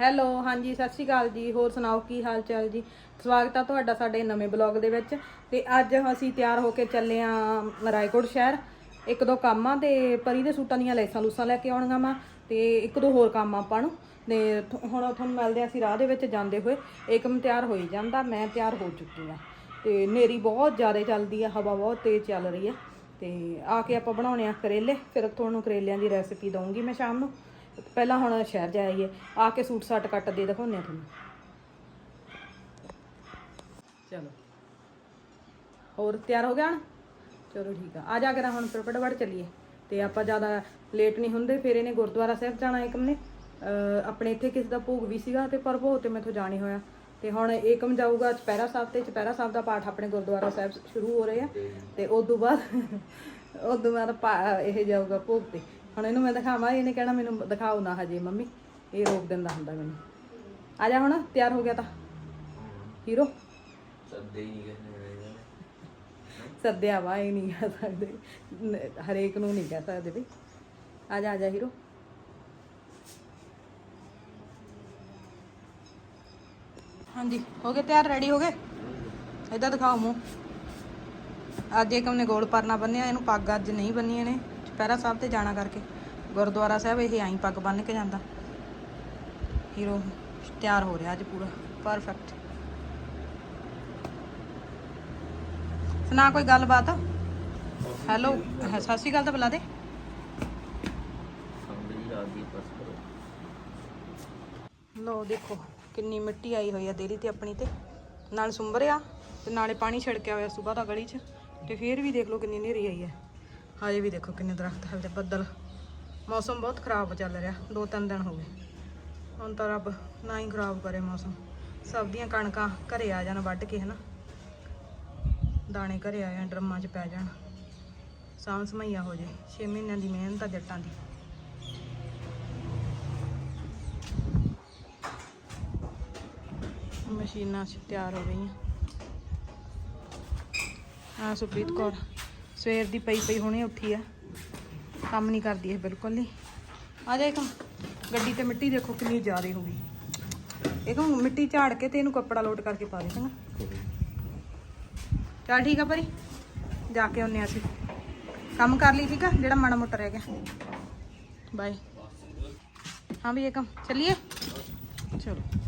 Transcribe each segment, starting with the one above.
Hello, ਹਾਂਜੀ, ਸਤਿ ਸ਼੍ਰੀ ਅਕਾਲ ਜੀ। ਹੋਰ ਸੁਣਾਓ, ਕੀ ਹਾਲ ਚਾਲ ਜੀ? ਸਵਾਗਤ ਆ ਤੁਹਾਡਾ ਸਾਡੇ ਨਵੇਂ ਬਲੌਗ ਦੇ ਵਿੱਚ। ਤੇ ਅੱਜ ਅਸੀਂ ਤਿਆਰ ਹੋ ਕੇ ਚੱਲੇ ਆ ਰਾਏਕੋਟ ਸ਼ਹਿਰ। ਇੱਕ ਦੋ ਕੰਮ ਆ ਤੇ ਪਰੀ ਦੇ ਸੂਟਾਂ ਦੀਆਂ ਲੈਸਾਂ ਲੂਸਾਂ ਲੈ ਕੇ ਆਉਣੀਆਂ ਵਾ ਤੇ ਇੱਕ ਦੋ ਹੋਰ ਕੰਮ ਆਪਾਂ ਨੂੰ। ਤੇ ਹੁਣ ਤੁਹਾਨੂੰ ਮਿਲਦੇ ਆ ਅਸੀਂ ਰਾਹ ਦੇ ਵਿੱਚ ਜਾਂਦੇ ਹੋਏ। ਏਕਮ ਤਿਆਰ ਹੋਈ ਜਾਂਦਾ, ਮੈਂ ਤਿਆਰ ਹੋ ਚੁੱਕੀ ਆ। ਤੇ ਨੇਰੀ ਬਹੁਤ ਜ਼ਿਆਦਾ ਚੱਲਦੀ ਆ, ਹਵਾ ਬਹੁਤ ਤੇਜ਼ ਚੱਲ ਰਹੀ ਆ। ਤੇ ਆ ਕੇ ਆਪਾਂ ਬਣਾਉਣੇ ਆ ਕਰੇਲੇ। ਫਿਰ ਤੁਹਾਨੂੰ ਕਰੇਲਿਆਂ ਦੀ ਰੈਸਿਪੀ ਦਊਂਗੀ ਮੈਂ ਸ਼ਾਮ ਨੂੰ। ਪਹਿਲਾਂ ਹੁਣ ਸ਼ਹਿਰ ਜਾਈਏ, ਆ ਕੇ ਸੂਟ ਸਾਟ ਕੱਟ ਦੇ ਦਿਖਾਉਂਦੇ ਆ ਤੁਹਾਨੂੰ। ਚਲੋ। ਹੋਰ ਤਿਆਰ ਹੋ ਗਿਆ ਨਾ ਚਲੋ ਠੀਕ ਆ। ਆ ਜਾ ਕੇ ਹੁਣ ਫਿਰ ਫਟਾਫਟ ਚੱਲੀਏ। ਤੇ ਆਪਾਂ ਜ਼ਿਆਦਾ ਲੇਟ ਨਹੀਂ ਹੁੰਦੇ, ਫਿਰ ਇਹਨੇ ਗੁਰਦੁਆਰਾ ਸਾਹਿਬ ਜਾਣਾ ਏਕਮ ਨੇ ਆਪਣੇ ਇੱਥੇ ਕਿਸੇ ਦਾ ਭੋਗ ਵੀ ਸੀਗਾ ਤੇ ਪਰ ਭੋਗ ਤੇ ਮੈਥੋਂ ਜਾਣੀ ਹੋਇਆ। ਤੇ ਹੁਣ ਏਕਮ ਜਾਊਗਾ ਚਪੈਰਾ ਸਾਹਿਬ ਤੇ। ਚਪੈਰਾ ਸਾਹਿਬ ਦਾ ਪਾਠ ਆਪਣੇ ਗੁਰਦੁਆਰਾ ਸਾਹਿਬ ਸ਼ੁਰੂ ਹੋ ਰਹੇ ਆ। ਤੇ ਉਸ ਤੋਂ ਬਾਅਦ ਉਸ ਤੋਂ ਬਾਅਦ ਪਾ- ਇਹ ਜਾਊਗਾ ਭੋਗ ਤੇ। ਹੁਣ ਇਹਨੂੰ ਮੈਂ ਦਿਖਾਵਾਂ ਇਹਨੇ ਕਹਿਣਾ ਮੈਨੂੰ ਦਿਖਾਓ ਨਾ ਹਜੇ ਮੰਮੀ। ਇਹ ਰੋਕ ਦਿੰਦਾ ਹੁੰਦਾ ਮੈਨੂੰ। ਆ ਜਾ ਹੁਣ ਤਿਆਰ ਹੋ ਗਿਆ ਤਾਂ। ਹੀਰੋ। ਸੱਦੇ ਹੀ ਨਹੀਂ ਕਹਿੰਦੇ ਸੱਦਿਆ ਵਾ ਇਹ ਨਹੀਂ ਕਹਿ ਸਕਦੇ। ਨ- ਹਰੇਕ ਨੂੰ ਨਹੀਂ ਕਹਿ ਸਕਦੇ ਵੀ ਆ ਜਾ ਆ ਜਾ ਹੀਰੋ। ਹਾਂਜੀ ਹੋ ਗਏ ਤਿਆਰ ਰੈਡੀ ਹੋ ਗਏ? ਇਦਾਂ ਦਿਖਾਓ ਮੂੰਹ। ਅੱਜ ਏਕਮ ਨੇ ਗੋਲ ਪਰਨਾ ਬੰਨਿਆ ਇਹਨੂੰ ਪੱਗ ਅੱਜ ਨਹੀਂ ਬੰਨੀ ਇਹਨੇ ਚੁਪਹਿਰਾ ਸਾਹਿਬ ਤੇ ਜਾਣਾ ਕਰਕੇ। ਗੁਰਦੁਆਰਾ ਸਾਹਿਬ ਇਹ ਆਈ ਪੱਗ ਬੰਨ ਕੇ ਜਾਂਦਾ। ਹੀਰੋ ਤਿਆਰ ਹੋ ਰਿਹਾ ਅੱਜ ਪੂਰਾ। ਪਰਫੈਕਟ ਸੁਣਾ ਕੋਈ ਗੱਲਬਾਤ? ਹੈਲੋ ਸਤਿ ਸ਼੍ਰੀ ਅਕਾਲ ਤਾਂ ਬੁਲਾ ਦੇ। ਲੋ ਦੇਖੋ, ਕਿੰਨੀ ਮਿੱਟੀ ਆਈ ਹੋਈ ਆ ਦੇਰੀ ਤੇ ਆਪਣੀ ਤੇ। ਨਾਲ ਸੁੰਬਰਿਆ ਤੇ ਨਾਲੇ ਪਾਣੀ ਛਿੜਕਿਆ ਹੋਇਆ ਸੁਬਾਹ ਦਾ ਗਲੀ 'ਚ। ਤੇ ਫੇਰ ਵੀ ਦੇਖ ਲਓ ਕਿੰਨੀ ਹਨੇਰੀ ਆਈ ਹੈ। ਹਾਲੇ ਵੀ ਦੇਖੋ ਕਿੰਨੇ ਦਰਖਤ ਹਲਦੇ ਬੱਦਲ। ਮੌਸਮ ਬਹੁਤ ਖਰਾਬ ਚੱਲ ਰਿਹਾ, ਦੋ ਤਿੰਨ ਦਿਨ ਹੋ ਗਏ। ਹੁਣ ਤਾਂ ਰੱਬ ਨਾ ਹੀ ਖਰਾਬ ਕਰੇ ਮੌਸਮ। ਸਭ ਦੀਆਂ ਕਣਕਾਂ ਘਰੇ ਆ ਜਾਣ, ਵੱਢ ਕੇ ਹਨਾ। ਦਾਣੇ ਘਰੇ ਆ ਜਾਣ, ਡਰਮਾਂ 'ਚ ਪੈ ਜਾਣ। ਸਾਂਭ ਸਮਈਆ ਹੋ ਜੇ 6 ਮਹੀਨਿਆਂ ਦੀ ਮਿਹਨਤ ਆ ਜੱਟਾਂ ਦੀ। ਮਸ਼ੀਨਾਂ ਤਿਆਰ ਹੋ ਗਈਆਂ। ਆ ਸੁਪ੍ਰੀਤ ਕੌਰ। ਸਵੇਰ ਦੀ ਪਈ ਪਈ ਹੁਣੇ ਉੱਠੀ ਆ। ਕੰਮ ਨਹੀਂ ਕਰਦੀ ਇਹ ਬਿਲਕੁਲ ਨਹੀਂ ਆ ਜਾ ਇੱਕ। ਗੱਡੀ ਤੇ ਮਿੱਟੀ ਦੇਖੋ ਕਿੰਨੀ ਜ਼ਿਆਦਾ ਹੋ ਗਈ। ਇਹ ਇੱਕ ਮਿੱਟੀ ਝਾੜ ਕੇ ਤੇ ਇਹਨੂੰ ਕੱਪੜਾ ਲੋਟ ਕਰਕੇ ਪਾ ਦੇ, ਚੰਗਾ। ਚੱਲ ਠੀਕ ਆ ਪਰੀ। ਜਾ ਕੇ ਆਉਨੇ ਆ ਅਸੀਂ। ਕੰਮ ਕਰ ਲਈ, ਠੀਕ ਆ? ਜਿਹੜਾ ਮਾੜਾ ਮੋਟਾ ਰਹਿ ਗਿਆ। ਬਾਏ ਹਾਂ ਵੀ ਇਹ ਕੰਮ ਚੱਲੀਏ? ਚਲੋ।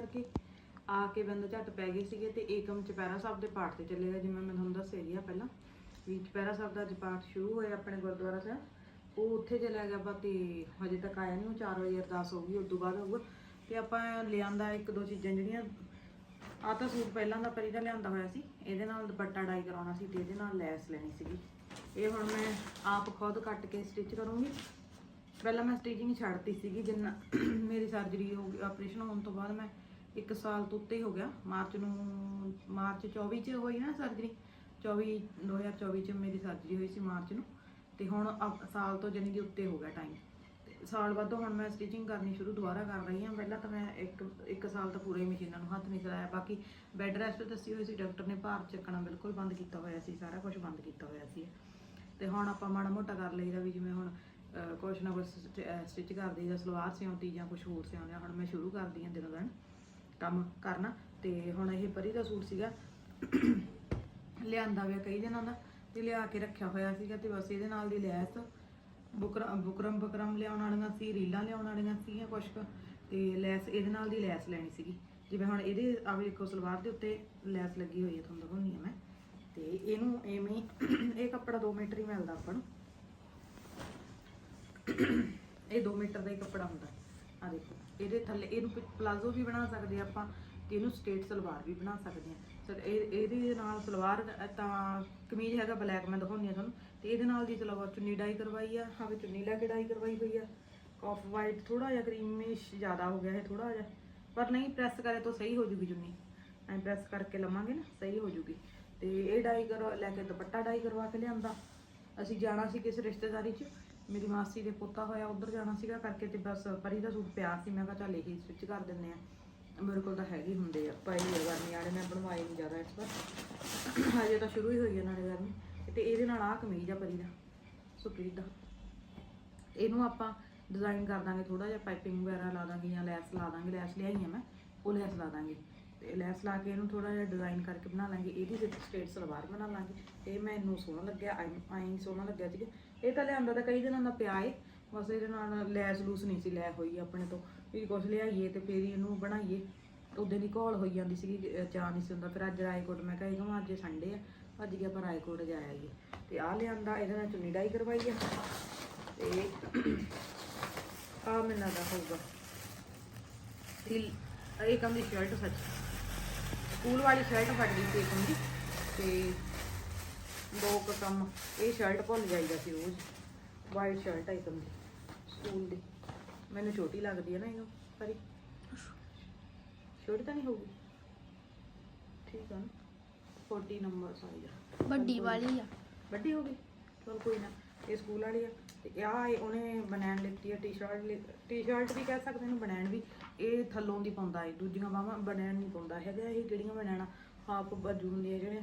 ਕਰਕੇ ਆ ਕੇ ਬੰਦ ਝੱਟ ਪੈ ਗਏ ਸੀਗੇ ਤੇ ਏਕਮ ਚਪੈਰਾ ਸਾਹਿਬ ਦੇ ਪਾਠ ਤੇ ਚੱਲੇ ਗਏ, ਜਿਵੇਂ ਮੈਂ ਤੁਹਾਨੂੰ ਦੱਸਿਆ ਹੀ ਆ ਪਹਿਲਾਂ ਵੀ ਚਪੈਰਾ ਸਾਹਿਬ ਦਾ ਅੱਜ ਪਾਠ ਸ਼ੁਰੂ ਹੋਇਆ ਆਪਣੇ ਗੁਰਦੁਆਰਾ ਸਾਹਿਬ, ਉਹ ਉੱਥੇ ਚਲਾ ਗਿਆ ਵਾ ਤੇ ਹਜੇ ਤੱਕ ਆਇਆ ਨਹੀਂ ਉਹ 4 ਵਜੇ ਅਰਦਾਸ ਹੋ ਉਸ ਤੋਂ ਬਾਅਦ ਹੋਊਗਾ ਤੇ ਆਪਾਂ ਲਿਆਂਦਾ ਇੱਕ ਦੋ ਚੀਜ਼ਾਂ ਜਿਹੜੀਆਂ ਆ ਤਾਂ ਸੂਟ ਪਹਿਲਾਂ ਦਾ ਪਰੀ ਦਾ ਲਿਆਂਦਾ ਹੋਇਆ ਸੀ, ਇਹਦੇ ਨਾਲ ਦੁਪੱਟਾ ਡਾਈ ਕਰਾਉਣਾ ਸੀ ਤੇ ਇਹਦੇ ਨਾਲ ਲੈਸ ਲੈਣੀ ਸੀਗੀ। ਇਹ ਹੁਣ ਮੈਂ ਆਪ ਖੁਦ ਕੱਟ ਕੇ ਸਟਿਚ ਕਰੂੰਗੀ। ਪਹਿਲਾਂ ਮੈਂ ਸਟਿਚਿੰਗ ਛੱਡਤੀ ਸੀਗੀ, ਜਿੰਨਾ ਮੇਰੀ ਸਰਜਰੀ ਹੋ ਗਈ ਆਪਰੇਸ਼ਨ ਹੋਣ ਤੋਂ ਬਾਅਦ ਮੈਂ 1 ਸਾਲ ਤੋਂ ਉੱਤੇ ਹੋ ਗਿਆ। ਮਾਰਚ ਨੂੰ, ਮਾਰਚ 24 ਚ ਹੋਈ ਨਾ ਸਰਜਰੀ 24 2024 ਚ ਮੇਰੀ ਸਰਜਰੀ ਹੋਈ ਸੀ ਮਾਰਚ ਨੂੰ। ਤੇ ਹੁਣ ਅਬ- ਸਾਲ ਤੋਂ ਜਨੀ ਕਿ ਉੱਤੇ ਹੋ ਗਿਆ ਟਾਈਮ ਸਾਲ ਬਾਅਦ ਹੁਣ ਮੈਂ ਸਟਿਚਿੰਗ ਕਰਨੀ ਸ਼ੁਰੂ ਦੁਬਾਰਾ ਕਰ ਰਹੀ ਹਾਂ। ਪਹਿਲਾਂ ਤਾਂ ਮੈਂ ਇੱਕ ਇੱਕ ਸਾਲ ਤਾਂ ਪੂਰੇ ਮਸ਼ੀਨਾਂ ਨੂੰ ਹੱਥ ਨਹੀਂ ਚਲਾਇਆ। ਬਾਕੀ ਬੈੱਡ ਰੈਸਟ ਦੱਸੀ ਹੋਈ ਸੀ ਡਾਕਟਰ ਨੇ ਭਾਰ ਚੱਕਣਾ ਬਿਲਕੁਲ ਬੰਦ ਕੀਤਾ ਹੋਇਆ ਸੀ। ਸਾਰਾ ਕੁਝ ਬੰਦ ਕੀਤਾ ਹੋਇਆ ਸੀ। ਤੇ ਹੁਣ ਆਪਾਂ ਮਾੜਾ ਮੋਟਾ ਕਰ ਲਈਦਾ ਵੀ ਜਿਵੇਂ ਹੁਣ ਕੁਛ ਨਾ ਕੁਛ ਸਟਿਚ ਕਰਦੀ ਜਾਂ ਸਲਵਾਰ ਸਿਉਂਦੀ ਜਾਂ ਕੁਝ ਹੋਰ ਸਿਉਂਦੇ ਹੁਣ ਮੈਂ ਸ਼ੁਰੂ ਕਰਦੀ ਹਾਂ ਦਿਨੋਂ ਦਿਨ ਕੰਮ ਕਰਨਾ। ਤੇ ਹੁਣ ਇਹ ਪਰੀ ਦਾ ਸੂਟ ਸੀਗਾ। ਲਿਆਂਦਾ ਹੋਇਆ ਕਈ ਦਿਨਾਂ ਦਾ ਤੇ ਲਿਆ ਕੇ ਰੱਖਿਆ ਹੋਇਆ ਸੀਗਾ ਤੇ ਬਸ ਇਹਦੇ ਨਾਲ ਦੀ ਲੈਸ ਬੁਕਰਮ ਬੁਕਰਮ ਬੁਕਰਮ ਲਿਆਉਣ ਵਾਲੀਆਂ ਸੀ, ਰੀਲਾਂ ਲਿਆਉਣ ਵਾਲੀਆਂ ਸੀਗੀਆਂ ਕੁਛ ਕੁ, ਤੇ ਲੈਸ, ਇਹਦੇ ਨਾਲ ਦੀ ਲੈਸ ਲੈਣੀ ਸੀਗੀ। ਜਿਵੇਂ ਹੁਣ ਇਹਦੇ ਆ ਵੇਖੋ ਸਲਵਾਰ ਦੇ ਉੱਤੇ ਲੈਸ ਲੱਗੀ ਹੋਈ ਹੈ ਤੁਹਾਨੂੰ ਦਿਖਾਉਂਦੀ ਹਾਂ ਮੈਂ। ਤੇ ਇਹਨੂੰ ਐਵੇਂ ਇਹ ਕੱਪੜਾ 2 ਮੀਟਰ ਹੀ ਮਿਲਦਾ ਆਪਾਂ ਨੂੰ। ਇਹ 2 ਮੀਟਰ ਦਾ ਹੀ ਕੱਪੜਾ ਹੁੰਦਾ। ਆ ਦੇਖੋ, ਇਹਦੇ ਥੱਲੇ ਇਹਨੂੰ ਪਲਾਜ਼ੋ ਵੀ ਬਣਾ ਸਕਦੇ ਆਪਾਂ ਤੇ ਇਹਨੂੰ ਸਟੇਟ ਸਲਵਾਰ ਵੀ ਬਣਾ ਸਕਦੇ ਹਾਂ ਸਰ, ਇਹ, ਇਹਦੇ ਨਾਲ ਸਲਵਾਰ ਤਾਂ ਕਮੀਜ਼ ਹੈਗਾ ਬਲੈਕ ਮੈਂ ਦਿਖਾਉਂਦੀ ਹਾਂ ਤੁਹਾਨੂੰ, ਤੇ ਇਹਦੇ ਨਾਲ ਦੀ ਸਲਵਾਰ ਚੁੰਨੀ ਡਾਈ ਕਰਵਾਈ ਆ ਹਾਂ ਵੀ ਚੁੰਨੀ ਲੈ ਕੇ ਡਾਈ ਕਰਵਾਈ ਹੋਈ ਆ। ਆਫ ਵਾਈਟ ਥੋੜਾ ਜਿਹਾ ਕਰੀਮਿਸ਼ ਜ਼ਿਆਦਾ ਹੋ ਗਿਆ ਹੈ ਥੋੜਾ ਜਿਹਾ, ਪਰ ਨਹੀਂ ਪ੍ਰੈਸ ਕਰੇ ਤਾਂ ਸਹੀ ਹੋ ਜੂਗੀ ਚੁੰਨੀ। ਐਂ ਪ੍ਰੈਸ ਕਰਕੇ ਲਵਾਂਗੇ ਨਾ, ਸਹੀ ਹੋ ਜੂਗੀ। ਤੇ ਇਹ ਡਾਈ ਕਰਵਾ, ਲੈ ਕੇ ਦੁਪੱਟਾ ਡਾਈ ਕਰਵਾ ਕੇ ਲਿਆਂਦਾ। ਅਸੀਂ ਜਾਣਾ ਸੀ ਕਿਸੇ ਰਿਸ਼ਤੇਦਾਰੀ 'ਚ ਮੇਰੀ ਮਾਸੀ ਦੇ ਪੋਤਾ ਹੋਇਆ, ਉਧਰ ਜਾਣਾ ਸੀਗਾ ਕਰਕੇ ਤੇ ਬਸ ਪਰੀ ਦਾ ਸੂਟ ਪਿਆ ਸੀ। ਮੈਂ ਕਿਹਾ ਚੱਲ ਇਹੀ ਸਟਿਚ ਕਰ ਦਿੰਦੇ ਆ ਮੇਰੇ ਕੋਲ ਤਾਂ ਹੈਗੇ ਹੁੰਦੇ ਆ। ਪਈ ਆ ਗਰਮੀ ਵਾਲੇ ਮੈਂ ਬਣਵਾਏ ਨਹੀਂ ਜ਼ਿਆਦਾ ਇਸ ਵਾਰ। ਹਜੇ ਤਾਂ ਸ਼ੁਰੂ ਹੀ ਹੋਈ ਹੈ ਨਾਲੇ ਗਰਮੀ। ਤੇ ਇਹਦੇ ਨਾਲ ਆਹ ਕਮੀਜ਼ ਆ ਪਰੀ ਦਾ, ਸੁਪਰੀਤ ਦਾ। ਇਹਨੂੰ ਆਪਾਂ ਡਿਜ਼ਾਈਨ ਕਰ ਦਾਂਗੇ ਥੋੜਾ ਜਿਹਾ ਪਾਈਪਿੰਗ ਵਗੈਰਾ ਲਾ ਦਾਂਗੇ ਜਾਂ ਲੈਸ ਲਾ ਦਾਂਗੇ। ਲੈਸ ਲਿਆਈ ਆ ਮੈਂ, ਉਹ ਲੈਸ ਲਾ ਦਾਂਗੇ। ਤੇ ਲੈਸ ਲਾ ਕੇ ਇਹਨੂੰ ਥੋੜਾ ਜਿਹਾ ਡਿਜ਼ਾਈਨ ਕਰਕੇ ਬਣਾ ਲਾਂਗੇ। ਇਹਦੀ ਵਿੱਚ ਸਟੇਟ ਸਲਵਾਰ ਬਣਾ ਲਾਂਗੇ। ਇਹ ਮੈਨੂੰ ਸੋਹਣਾ ਲੱਗਿਆ, ਆਈ ਸੋਹਣਾ ਲੱਗਿਆ ਸੀਗਾ ਇਹ ਤਾਂ ਲਿਆਂਦਾ ਤਾਂ ਕਈ ਦਿਨਾਂ ਦਾ ਪਿਆ ਏ, ਬਸ ਇਹਦੇ ਨਾਲ ਲੈਸ ਲੂਸ ਨਹੀਂ ਸੀ ਲੈ ਹੋਈ ਆਪਣੇ ਤੋਂ। ਵੀ ਕੁਛ ਲਿਆਈਏ ਤੇ ਫੇਰ ਇਹਨੂੰ ਬਣਾਈਏ। ਉਹਦੇ ਦੀ ਘੋਲ ਹੋਈ ਜਾਂਦੀ ਸੀਗੀ, ਅਹ ਚਾਅ ਨਹੀਂ ਸੀ ਹੁੰਦਾ। ਫਿਰ ਅੱਜ ਰਾਏਕੋਟ ਮੈਂ ਕਿਹਾ, ਇਹ ਅੱਜ ਸੰਡੇ ਆ? ਅੱਜ ਗਿਆ ਆਪਾਂ ਰਾਏਕੋਟ ਜਾ ਆਈਏ? ਤੇ ਆ ਲਿਆਂਦਾ, ਇਹਦੇ ਨਾਲ ਚੁੰਨੀ ਡਾਈ ਕਰਵਾਈ ਆ। ਤੇ ਆ ਮੈਨੂੰ ਲੱਗਦਾ ਹੋਊਗਾ। ਇਹ ਇਹ ਕੰਮ ਦੀ ਸ਼ਰਟ ਸੱਚ। ਸਕੂਲ ਵਾਲੀ ਸ਼ਰਟ ਫਟ ਗਈ ਸੀ ਇੱਕ ਦੀ ਤੇ ਦੋ ਕੁ ਕੰਮ ਇਹ ਸ਼ਰਟ ਭੁੱਲ ਜਾਈਦਾ ਸੀ ਰੋਜ਼। ਵਾਈਟ ਸ਼ਰਟ ਹੈ ਇੱਕਮ ਦੀ ਸਕੂਲ ਦੀ। ਮੈਨੂੰ ਛੋਟੀ ਲੱਗਦੀ ਹੈ ਨਾ ਇਹਨੂੰ ਪਰੀ ਛੋਟੀ ਤਾਂ ਨਹੀਂ ਹੋਊਗੀ। ਠੀਕ ਆ ਨਾ। 40 ਨੰਬਰ ਸਾਈਜ਼ ਵੱਡੀ ਵਾਲੀ ਆ। ਵੱਡੀ ਹੋ ਗਈ। ਚਲ ਕੋਈ ਨਾ। ਇਹ ਸਕੂਲ ਵਾਲੀ ਆ। ਤੇ ਇਹ ਉਹਨੇ ਬਨੈਣ ਲਿੱਤੀ ਆ ਟੀ-ਸ਼ਰਟ ਟੀ-ਸ਼ਰਟ ਵੀ ਕਹਿ ਸਕਦੇ ਨੇ ਬਨੈਣ ਵੀ। ਇਹ ਥੱਲੋਂ ਦੀ ਪਾਉਂਦਾ ਏ ਦੂਜੀਆਂ ਬਾਹਾਂ ਬਨੈਣ ਨਹੀਂ ਪਾਉਂਦਾ ਹੈਗਾ। ਇਹ ਕਿਹੜੀਆਂ ਬਨੈਣਾ ਹਾਫ ਬਾਜੂ ਹੁੰਦੀਆਂ ਜਿਹੜੇ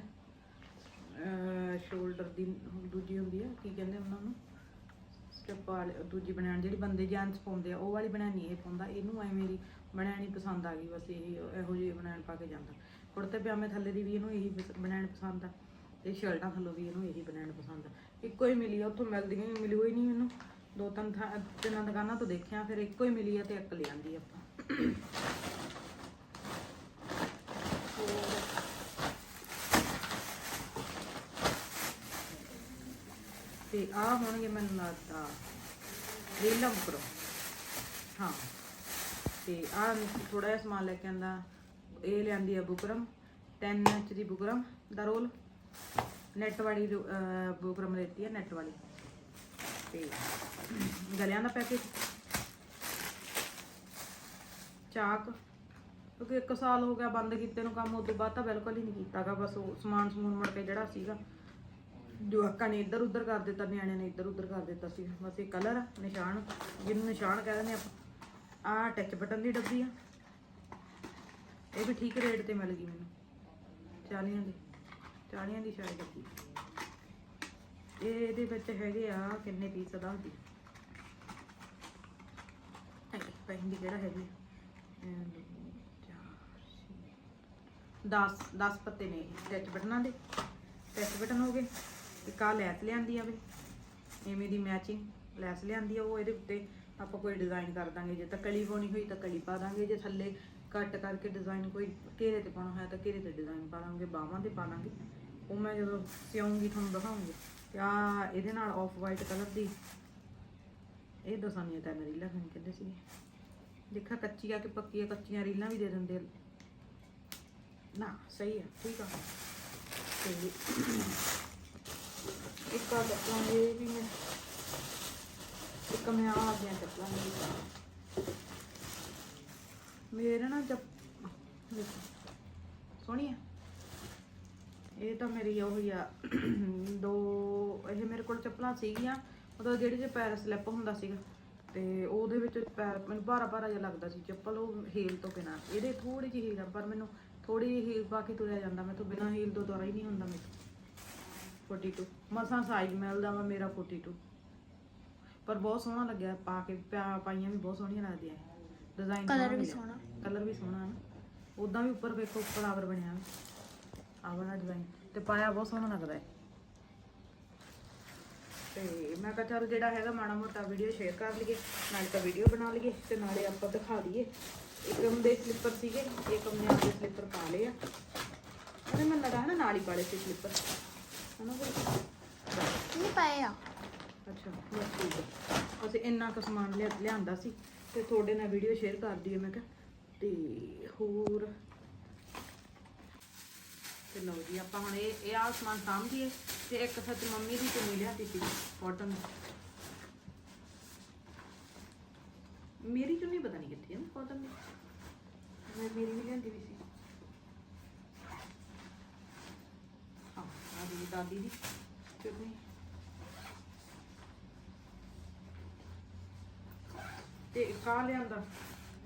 ਸ਼ੋਲਡਰ ਦੀ ਦੂਜੀ ਹੁੰਦੀ ਆ, ਕੀ ਕਹਿੰਦੇ ਉਹਨਾਂ ਨੂੰ? ਸਟੈਪ ਵਾਲੀ ਦੂਜੀ ਬਨੈਣ ਜਿਹੜੀ ਬੰਦੇ ਜੈਂਟਸ ਪਾਉਂਦੇ ਆ, ਉਹ ਵਾਲੀ ਬਨੈਣ ਨਹੀਂ ਇਹ ਪਾਉਂਦਾ। ਇਹਨੂੰ ਐਵੇਂ ਦੀ ਬਨੈਣ ਹੀ ਪਸੰਦ ਆ ਗਈ, ਬਸ ਇਹ ਇਹੋ ਜਿਹੀ ਬਨੈਣ ਪਾ ਕੇ ਜਾਂਦਾ। ਕੁੜਤੇ ਪਜਾਮੇ ਥੱਲੇ ਦੀ ਵੀ ਇਹਨੂੰ ਇਹੀ ਪਸ- ਪਸੰਦ ਆ। ਤੇ ਸ਼ਰਟਾਂ ਥੱਲੋਂ ਵੀ ਇਹਨੂੰ ਇਹੀ ਬਨੈਣ ਪਸੰਦ ਆ। ਇੱਕੋ ਹੀ ਮਿਲੀ ਆ, ਉੱਥੋਂ ਮਿਲਦੀਆਂ ਹੀ ਮਿਲੀ ਹੋਈ ਨਹੀਂ ਮੈਨੂੰ। ਦੋ ਤਿੰਨ ਥਾਂ, ਤਿੰਨਾਂ ਦੁਕਾਨਾਂ ਤੋਂ ਦੇਖਿਆ, ਫਿਰ ਇੱਕੋ ਹੀ ਮਿਲੀ ਆ ਤੇ ਇੱਕ ਲਿਆਂਦੀ ਆਪਾਂ। ਤੇ ਆ ਹੋਣਗੇ ਮੈਨੂੰ ਲੱਗਦਾ ਰੀਲਾਂ ਬੁਕਰੋ ਹਾਂ। ਤੇ ਆ ਥੋੜਾ ਜਿਹਾ ਸਮਾਨ ਲੈ ਕੇ ਆਂਦਾ, ਇਹ ਲਿਆਂਦੀ ਆ ਬੁਕਰਮ 10 ਇੰਚ ਦੀ ਬੁਕਰਮ ਦਾ ਰੋਲ। ਨੈਟ ਵਾਲੀ ਰੋ- ਅਹ ਹੈ ਨੈਟ ਵਾਲੀ। ਤੇ ਗਲਿਆਂ ਦਾ ਪੈਕੇਜ ਚਾਕ। ਕਿਉਂਕਿ ਇੱਕ ਸਾਲ ਹੋ ਗਿਆ ਬੰਦ ਕੀਤੇ ਨੂੰ ਕੰਮ, ਉਦੋਂ ਬਾਅਦ ਤਾਂ ਬਿਲਕੁਲ ਹੀ ਨਹੀਂ ਕੀਤਾਗਾ ਬਸ ਉਹ ਸਮਾਨ ਸਮੂਨ ਮੁੜ ਕੇ ਜਿਹੜਾ ਸੀਗਾ ਜਵਾਕਾਂ ਨੇ ਇੱਧਰ ਉੱਧਰ ਕਰ ਦਿੱਤਾ, ਨਿਆਣਿਆਂ ਨੇ ਇੱਧਰ ਉੱਧਰ ਕਰ ਦਿੱਤਾ ਸੀ ਬਸ ਇਹ ਕਲਰ ਨਿਸ਼ਾਨ, ਜਿਹਨੂੰ ਨਿਸ਼ਾਨ ਕਹਿ ਦਿੰਦੇ ਆਪਾਂ, ਆਹ ਟੱਚ ਬਟਨ ਦੀ ਡੱਬੀ ਆ। ਇਹ ਵੀ ਠੀਕ ਰੇਟ ਤੇ ਮਿਲ ਗਈ ਮੈਨੂੰ। 40 ਦੀ 40 ਦੀ ਸ਼ਾਇਦ ਡੱਬੀ ਇਹਦੇ ਵਿੱਚ ਹੈਗੇ ਆ ਕਿੰਨੇ ਪੀਸ ਦੱਸਦੀ ਪੈਂਦੀ ਕਿਹੜਾ ਹੈਗੀ। 10 10 ਪੱਤੇ ਨੇ ਸਟੈਚ ਬਟਨਾਂ ਦੇ। ਟੱਚ ਬਟਨ ਹੋ ਗਏ, ਇੱਕ ਆ ਲੈਸ ਲਿਆਂਦੀ ਆ ਵੀ। ਐਵੇਂ ਦੀ ਮੈਚਿੰਗ ਲੈਸ ਲਿਆਂਦੀ ਆ ਉਹ, ਇਹਦੇ ਉੱਤੇ ਆਪਾਂ ਕੋਈ ਡਿਜ਼ਾਈਨ ਕਰ ਦਾਂਗੇ। ਜੇ ਤਾਂ ਕਲੀ ਪਾਉਣੀ ਹੋਈ ਤਾਂ ਕਲੀ ਪਾ ਦਾਂਗੇ। ਜੇ ਥੱਲੇ ਕੱਟ ਕਰਕੇ ਡਿਜ਼ਾਈਨ ਕੋਈ ਘੇਰੇ ਤੇ ਪਾਉਣਾ ਹੋਇਆ ਤਾਂ ਘੇਰੇ ਤੇ ਡਿਜ਼ਾਈਨ ਪਾ ਦਾਂਗੇ ਬਾਹਾਂ ਤੇ ਪਾ ਲਾਂਗੇ। ਉਹ ਮੈਂ ਜਦੋਂ ਸਿਉਂਗੀ ਤੁਹਾਨੂੰ ਦਿਖਾਉਂਗੀ। ਤੇ ਆ ਇਹਦੇ ਨਾਲ ਆਫ ਵਾਈਟ ਕਲਰ ਦੀ। ਇਹ ਦਸਾਨੀਆਂ ਤਾਂ ਰੀਲਾਂ ਖਾਣ ਕਹਿੰਦੇ ਸੀ ਦੇਖਾ ਕੱਚੀ ਆ ਕਿ ਪੱਕੀ ਆ ਕੱਚੀਆਂ ਰੀਲਾਂ ਵੀ ਦੇ ਦਿੰਦੇ ਨਾ, ਸਹੀ ਆ, ਠੀਕ ਆ। ਤੇ ਇੱਕ ਆ ਦੱਸਾਂਗੇ ਵੀ ਮੈਂ ਇੱਕ ਮੈਂ ਆ ਗਿਆ ਚੱਪਲਾਂ ਮੇਰੀ ਨਾ ਦੇਖੋ, ਸੋਹਣੀ ਆ। ਇਹ ਤਾਂ ਮੇਰੀ ਉਹ ਹੀ ਆ। ਦੋ ਇਹ ਮੇਰੇ ਕੋਲ ਚੱਪਲਾਂ ਸੀਗੀਆਂ। ਉਹਦਾ ਜਿਹੜੀ ਜੇ ਪੈਰ ਸਲਿੱਪ ਹੁੰਦਾ ਸੀਗਾ। ਤੇ ਉਹਦੇ ਵਿੱਚ ਪੈਰ ਮੈਨੂੰ ਭਾਰਾ ਭਾਰਾ ਜਿਹਾ ਲੱਗਦਾ ਸੀ। ਚੱਪਲ ਉਹ ਹੀਲ ਤੋਂ ਬਿਨਾ। ਇਹਦੇ ਥੋੜੀ ਜਿਹੀ ਹੀਲ ਆ ਪਰ ਮੈਨੂੰ ਥੋੜੀ ਜਿਹੀ ਹੀਲ ਪਾ ਕੇ ਤੁਰਿਆ ਜਾਂਦਾ। ਮੈਂ ਤੋਂ ਬਿਨਾ ਹੀਲ ਤੋਂ ਤੁਰਾ ਹੀ ਨਹੀਂ ਹੁੰਦਾ ਮੇਰੇ 42 ਮਸਾਂ ਸਾਈਜ਼ ਮਿਲਦਾ ਵਾ ਮੇਰਾ 42 ਪਰ ਬਹੁਤ ਸੋਹਣਾ ਲੱਗਿਆ। ਪਾ ਕੇ ਪਾਈਆਂ ਵੀ ਬਹੁਤ ਸੋਹਣੀਆਂ ਲੱਗਦੀਆਂ। ਡਿਜ਼ਾਈਨ Colour ਵੀ ਸੋਹਣਾ। ਕਲਰ ਵੀ ਸੋਹਣਾ ਹੈ ਉਦਾਂ ਵੀ ਉੱਪਰ ਵੇਖੋ ਫਲਾਵਰ ਬਣਿਆ ਆ ਵਾਲਾ ਡਿਜ਼ਾਈਨ ਤੇ ਪਾਇਆ ਬਹੁਤ ਸੋਹਣਾ ਲੱਗਦਾ ਹੈ। ਤੇ ਮੈਂ ਕਿਹਾ ਚੱਲ ਜਿਹੜਾ ਹੈਗਾ ਮਾੜਾ ਮੋਟਾ ਵੀਡੀਓ ਸ਼ੇਅਰ ਕਰ ਲਈਏ ਨਾਲੇ ਤਾਂ ਵੀਡੀਓ ਬਣਾ ਲਈਏ ਤੇ ਨਾਲੇ ਆਪਾਂ ਦਿਖਾ ਦਈਏ। ਇੱਕ ਦੇ ਸਲਿੱਪਰ ਸੀਗੇ ਇੱਕ ਨੇ ਆਪਦੇ ਸਲਿੱਪਰ ਪਾ ਲਏ ਆ। ਉਹਨੇ ਮੈਨੂੰ ਲੱਗਾ ਨਾ ਨਾਲ ਹੀ ਪਾਲੇ ਸੀ ਸਲਿੱਪਰ ਹਨਾ ਫਿਰ? ਨਹੀਂ ਪਾਏ ਆ। ਅੱਛਾ ਬਸ ਠੀਕ ਹੈ ਅਸੀਂ ਇੰਨਾ ਕੁ ਸਮਾਨ ਲਿਆ ਲਿਆਂਦਾ ਸੀ ਤੇ ਤੁਹਾਡੇ ਨਾਲ ਵੀਡੀਓ ਸ਼ੇਅਰ ਕਰ ਦਈਏ ਮੈਂ ਕਿਹਾ। ਤੇ ਹੋਰ ਤੇ ਲਓ ਜੀ ਆਪਾਂ ਹੁਣ ਇਹ ਇਹ ਆਹ ਸਮਾਨ ਸਾਂਭੀਏ ਤੇ ਇੱਕ ਸੱਚ ਮੰਮੀ ਦੀ ਚੁੰਨੀ ਲਿਆਤੀ ਸੀ ਕਾਟਨ ਮੇਰੀ ਚੁੰਨੀ ਪਤਾ ਨਹੀਂ ਕਿੱਥੇ ਹੈ ਨਾ ਕਾਟਨ ਦੀ। ਮੈਂ ਮੇਰੀ ਵੀ ਲਿਆਂਦੀ ਵੀ ਸੀ। ਹਾਂ ਆ ਦੀ ਦਾਦੀ ਦੀ ਚੁੰਨੀ। ਤੇ ਕਾ ਲਿਆਂਦਾ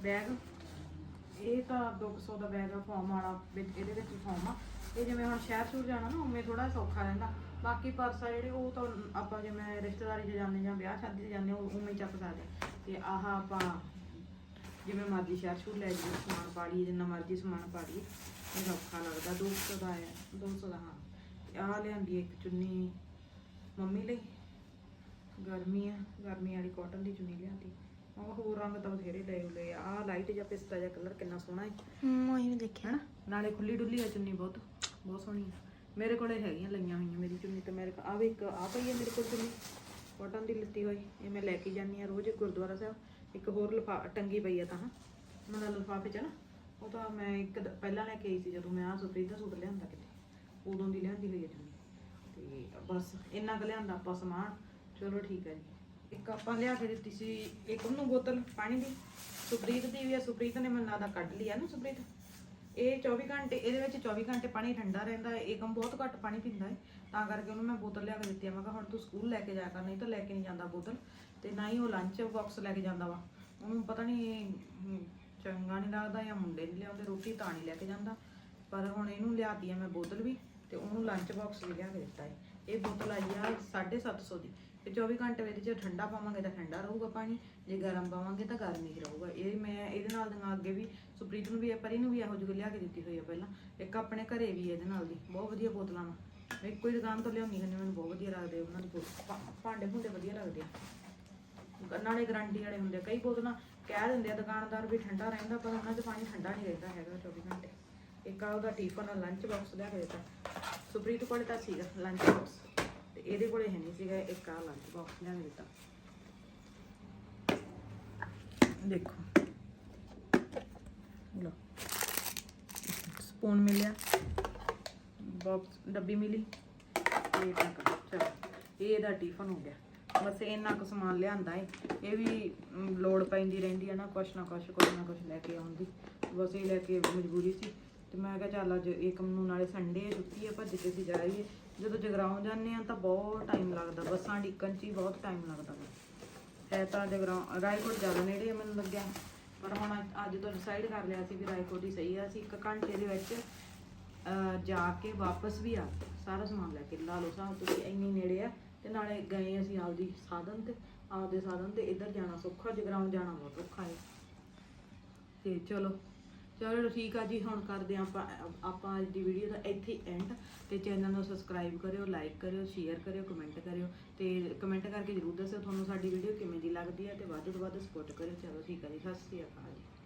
ਬੈਗ। ਇਹ ਤਾਂ 200 ਦਾ ਬੈਗ ਆ ਫਾਰਮ ਵਾਲਾ ਵਿੱਚ ਇਹਦੇ ਵਿੱਚ ਫਾਰਮ ਆ। ਇਹ ਜਿਵੇਂ ਹੁਣ ਸ਼ਹਿਰ ਸ਼ੁਰ ਜਾਣਾ ਨਾ, ਉਵੇਂ ਥੋੜਾ ਸੌਖਾ ਰਹਿੰਦਾ। ਬਾਕੀ ਪਰਸ ਆ ਜਿਹੜੇ, ਉਹ ਤਾਂ ਆਪਾਂ ਜਿਵੇਂ ਰਿਸ਼ਤੇਦਾਰੀ 'ਚ ਜਾਂਦੇ ਜਾਂ ਵਿਆਹ ਸ਼ਾਦੀ 'ਚ ਜਾਂਦੇ, ਉਹ ਉਵੇਂ ਚੱਕ ਸਕਦੇ ਤੇ ਆਹ ਆਪਾਂ ਜਿਵੇਂ ਮਰਜ਼ੀ ਸ਼ਹਿਰ ਸ਼ੁਰ ਲੈ ਜਾਈਏ ਸਮਾਨ ਪਾ ਲਈਏ, ਜਿੰਨਾ ਮਰਜ਼ੀ ਸਮਾਨ ਪਾ ਲਈਏ। ਇਹ ਔਖਾ ਲੱਗਦਾ 200 ਦਾ ਆਇਆ 200 ਦਾ, ਹਾਂ। ਤੇ ਆਹ ਲਿਆਂਦੀ ਇੱਕ ਚੁੰਨੀ ਮੰਮੀ ਲਈ। ਗਰਮੀ ਆ, ਗਰਮੀ ਵਾਲੀ ਕਾਟਨ ਦੀ ਚੁੰਨੀ ਲਿਆਂਦੀ। ਉਹ ਹੋਰ ਰੰਗ ਤਾਂ ਬਥੇਰੇ ਲਏ ਲਏ ਆ। ਆਹ ਲਾਈਟ ਜਿਹਾ ਪਿਸਤਾ ਜਿਹਾ ਕਲਰ ਕਿੰਨਾ ਸੋਹਣਾ ਹੈ ਹਮ ਉਹੀ ਵੀ ਦੇਖਿਆ। ਹੈਨਾ? ਨਾਲੇ ਖੁੱਲੀ ਡੁੱਲੀ ਆ ਚੁੰਨੀ ਬਹੁਤ ਬਹੁਤ ਸੋਹਣੀ ਆ। ਮੇਰੇ ਕੋਲੇ ਹੈਗੀਆਂ ਲਈਆਂ ਹੋਈਆਂ ਮੇਰੀ ਚੁੰਨੀ ਤੇ ਮੇਰੇ ਆ ਵੀ ਇੱਕ ਆ ਪਈ ਹੈ ਮੇਰੇ ਕੋਲ ਚੁੰਨੀ। ਕਾਟਨ ਦੀ ਲਿੱਤੀ ਹੋਈ। ਇਹ ਮੈਂ ਲੈ ਕੇ ਜਾਂਦੀ ਆ ਰੋਜ਼ ਗੁਰਦੁਆਰਾ ਸਾਹਿਬ। ਇੱਕ ਹੋਰ ਲਿਫਾ ਟੰਗੀ ਪਈ ਆ ਤਾਂ ਮਨਾ ਲਿਫਾਫੇ ਚ ਨਾ ਉਹ ਤਾਂ ਮੈਂ ਇੱਕ ਦ- ਪਹਿਲਾਂ ਲੈ ਕੇ ਆਈ ਸੀ ਜਦੋਂ ਮੈਂ ਆ ਸੁਪਰੀਤ ਦਾ ਸੂਟ ਲਿਆਂਦਾ ਕਿਤੇ। ਉਦੋਂ ਦੀ ਲਿਆਂਦੀ ਹੋਈ ਹੈ ਚੁੰਨੀ। ਤੇ ਬਸ ਇੰਨਾ ਕੁ ਲਿਆਂਦਾ ਆਪਾਂ ਸਮਾਨ। ਚਲੋ ਠੀਕ ਹੈ ਜੀ। ਇੱਕ ਆਪਾਂ ਲਿਆ ਕੇ ਦਿੱਤੀ ਸੀ, ਇੱਕ ਨੂੰ ਬੋਤਲ ਪਾਣੀ ਦੀ। ਸੁਪਰੀਤ ਦੀ ਵੀ ਆ, ਸੁਪ੍ਰੀਤ ਨੇ ਮੈਨੂੰ ਲੱਗਦਾ ਕੱਢ ਲਈ ਆ ਨਾ ਸੁਪਰੀਤ। ਇਹ 24 ਘੰਟੇ, ਇਹਦੇ ਵਿੱਚ 24 ਘੰਟੇ ਪਾਣੀ ਠੰਡਾ ਰਹਿੰਦਾ ਹੈ ਏਕਮ ਬਹੁਤ ਘੱਟ ਪਾਣੀ ਪੀਂਦਾ ਹੈ। ਤਾਂ ਕਰਕੇ ਉਹਨੂੰ ਮੈਂ ਬੋਤਲ ਲਿਆ ਕੇ ਦਿੱਤੀ ਆ, ਮੈਂ ਕਿਹਾ ਹੁਣ ਤੂੰ ਸਕੂਲ ਲੈ ਕੇ ਜਾਇਆ ਕਰ, ਨਹੀਂ ਤਾਂ ਲੈ ਕੇ ਨਹੀਂ ਜਾਂਦਾ ਬੋਤਲ। ਤੇ ਨਾ ਹੀ ਉਹ ਲੰਚ ਬਾਕਸ ਲੈ ਕੇ ਜਾਂਦਾ ਵਾ। ਉਹਨੂੰ ਪਤਾ ਨਹੀਂ ਚੰਗਾ ਨਹੀਂ ਲੱਗਦਾ ਜਾਂ ਮੁੰਡੇ ਨਹੀਂ ਲਿਆਉਂਦੇ, ਰੋਟੀ ਤਾਂ ਨਹੀਂ ਲੈ ਕੇ ਜਾਂਦਾ। ਪਰ ਹੁਣ ਇਹਨੂੰ ਲਿਆਤੀ ਆ ਮੈਂ ਬੋਤਲ ਵੀ, ਤੇ ਉਹਨੂੰ ਲੰਚ ਬਾਕਸ ਵੀ ਲਿਆ ਕੇ ਦਿੱਤਾ ਹੈ। ਇਹ ਬੋਤਲ ਆਈ ਆ 750 ਦੀ। ਤੇ 24 ਘੰਟੇ ਵਿੱਚ ਜੇ ਠੰਡਾ ਪਾਵਾਂਗੇ ਤਾਂ ਠੰਡਾ ਰਹੂਗਾ ਪਾਣੀ, ਜੇ ਗਰਮ ਪਾਵਾਂਗੇ ਤਾਂ ਗਰਮ ਹੀ ਰਹੂਗਾ। ਇਹ ਮੈਂ ਇਹਦੇ ਨਾਲ ਦੀਆਂ ਅੱਗੇ ਵੀ ਸੁਪਰੀਤ ਨੂੰ ਵੀ ਇਹ ਪਰੀ ਨੂੰ ਵੀ ਇਹੋ ਜਿਹੀ ਲਿਆ ਕੇ ਦਿੱਤੀ ਹੋਈ ਆ ਪਹਿਲਾਂ। ਇੱਕ ਆਪਣੇ ਘਰੇ ਵੀ ਇਹਦੇ ਨਾਲ ਦੀ, ਬਹੁਤ ਵਧੀਆ ਬੋਤਲਾਂ ਵਾ। ਮੈਂ ਇੱਕੋ ਹੀ ਦੁਕਾਨ ਤੋਂ ਲਿਆਉਣੀ ਹੁੰਦੀ ਮੈਨੂੰ ਬਹੁਤ ਵਧੀਆ ਲੱਗਦੇ ਉਹਨਾਂ ਦੀ ਬੋਤਲ ਭਾਂਡੇ ਭੁੰਡੇ ਵਧੀਆ ਲੱਗਦੇ ਆ। ਨਾਲੇ ਗਰੰਟੀ ਵਾਲੇ ਹੁੰਦੇ ਆ। ਕਈ ਬੋਤਲਾਂ ਕਹਿ ਦਿੰਦੇ ਆ ਦੁਕਾਨਦਾਰ ਵੀ ਠੰਡਾ ਰਹਿੰਦਾ, ਪਰ ਉਹਨਾਂ 'ਚ ਪਾਣੀ ਠੰਡਾ ਨਹੀਂ ਰਹਿੰਦਾ ਹੈਗਾ 24 ਘੰਟੇ। ਇੱਕ ਆ ਉਹਦਾ ਟੀਫਨ ਲੰਚ ਬਾਕਸ ਲਿਆ ਕੇ ਦਿੱਤਾ। ਸੁਪਰੀਤ ਕੋਲੇ ਤਾਂ ਸੀਗਾ ਲੰਚ ਬਾਕਸ ਤੇ ਇਹਦੇ ਕੋਲੇ ਹੈ ਨਹੀਂ ਸੀਗਾ ਇੱਕ ਆ ਲੰਚ ਬਾਕਸ ਲਿਆ ਦਿੱਤਾ। ਦੇਖੋ। ਲੋ ਸਪੂਨ ਮਿਲਿਆ। ਬਾਕਸ ਡੱਬੀ ਮਿਲੀ। ਇਹ ਤੱਕ ਚਲੋ। ਇਹ ਇਹਦਾ ਟਿਫਨ ਹੋ ਗਿਆ। ਬਸ ਇੰਨਾ ਕੁ ਸਮਾਨ ਲਿਆਂਦਾ ਏ। ਇਹ ਵੀ ਲੋੜ ਪੈਂਦੀ ਰਹਿੰਦੀ ਹੈ ਨਾ, ਕੁਛ ਨਾ ਕੁਛ ਕੁਛ ਨਾ ਕੁਛ ਲੈ ਕੇ ਆਉਂਦੀ ਬਸ ਇਹ ਲੈ ਕੇ ਮਜਬੂਰੀ ਸੀ। ਤੇ ਮੈਂ ਕਿਹਾ ਚੱਲ ਅੱਜ ਏਕਮ ਨੂੰ ਨਾਲੇ ਸੰਡੇ ਹੈ ਛੁੱਟੀ ਹੈ ਭੱਜ ਕੇ ਅਸੀਂ ਜਾਈਏ ਜਦੋਂ ਜਗਰਾਉਂ ਜਾਂਦੇ ਆ ਤਾਂ ਬਹੁਤ ਟਾਈਮ ਲੱਗਦਾ ਬੱਸਾਂ ਡਿੱਕਣ 'ਚ ਹੀ ਬਹੁਤ ਟਾਈਮ ਲੱਗਦਾ ਵਾ। ਹੈ ਤਾਂ ਜਗਰਾਉਂ ਰਾਏਕੋਟ ਜ਼ਿਆਦਾ ਨੇੜੇ ਆ ਮੈਨੂੰ ਲੱਗਿਆ। ਪਰ ਹੁਣ ਅੱਜ- ਅੱਜ ਤੋਂ ਡਿਸਾਈਡ ਕਰ ਲਿਆ ਸੀ ਵੀ ਰਾਏਕੋਟ ਹੀ ਸਹੀ ਆ। ਅਸੀਂ ਇੱਕ ਘੰਟੇ ਦੇ ਵਿੱਚ ਅਹ, ਜਾ ਕੇ ਵਾਪਸ ਵੀ ਆ। ਸਾਰਾ ਸਮਾਨ ਲੈ ਕੇ ਲਾ ਲਓ ਸਾਹਿਬ ਤੁਸੀਂ ਇੰਨੀ ਨੇੜੇ ਆ ਤੇ ਨਾਲੇ ਗਏ ਅਸੀਂ ਆਪਦੀ ਸਾਧਨ ਤੇ ਆਪਦੇ ਸਾਧਨ ਤੇ ਇੱਧਰ ਜਾਣਾ ਸੌਖਾ ਜਗਰਾਉਂ ਜਾਣਾ ਬਹੁਤ ਔਖਾ ਹੈ ਤੇ ਚਲੋ। ਚਲੋ ਠੀਕ ਆ ਜੀ, ਹੁਣ ਕਰਦੇ ਹਾਂ ਆਪਾਂ ਆਪਾਂ ਅੱਜ ਦੀ ਵੀਡੀਓ ਦਾ ਇੱਥੇ ਐਂਡ ਤੇ ਚੈਨਲ ਨੂੰ ਸਬਸਕ੍ਰਾਈਬ ਕਰਿਓ ਲਾਈਕ ਕਰਿਓ ਸ਼ੇਅਰ ਕਰਿਓ ਕਮੈਂਟ ਕਰਿਓ ਤੇ ਕਮੈਂਟ ਕਰਕੇ ਜਰੂਰ ਦੱਸਿਓ ਤੁਹਾਨੂੰ ਸਾਡੀ ਵੀਡੀਓ ਕਿਵੇਂ ਦੀ ਲੱਗਦੀ ਹੈ ਤੇ ਵੱਧ ਤੋਂ ਵੱਧ ਸਪੋਰਟ ਕਰਿਓ। ਚਲੋ ਠੀਕ ਆ ਜੀ, ਸਤਿ ਸ਼੍ਰੀ ਅਕਾਲ ਜੀ।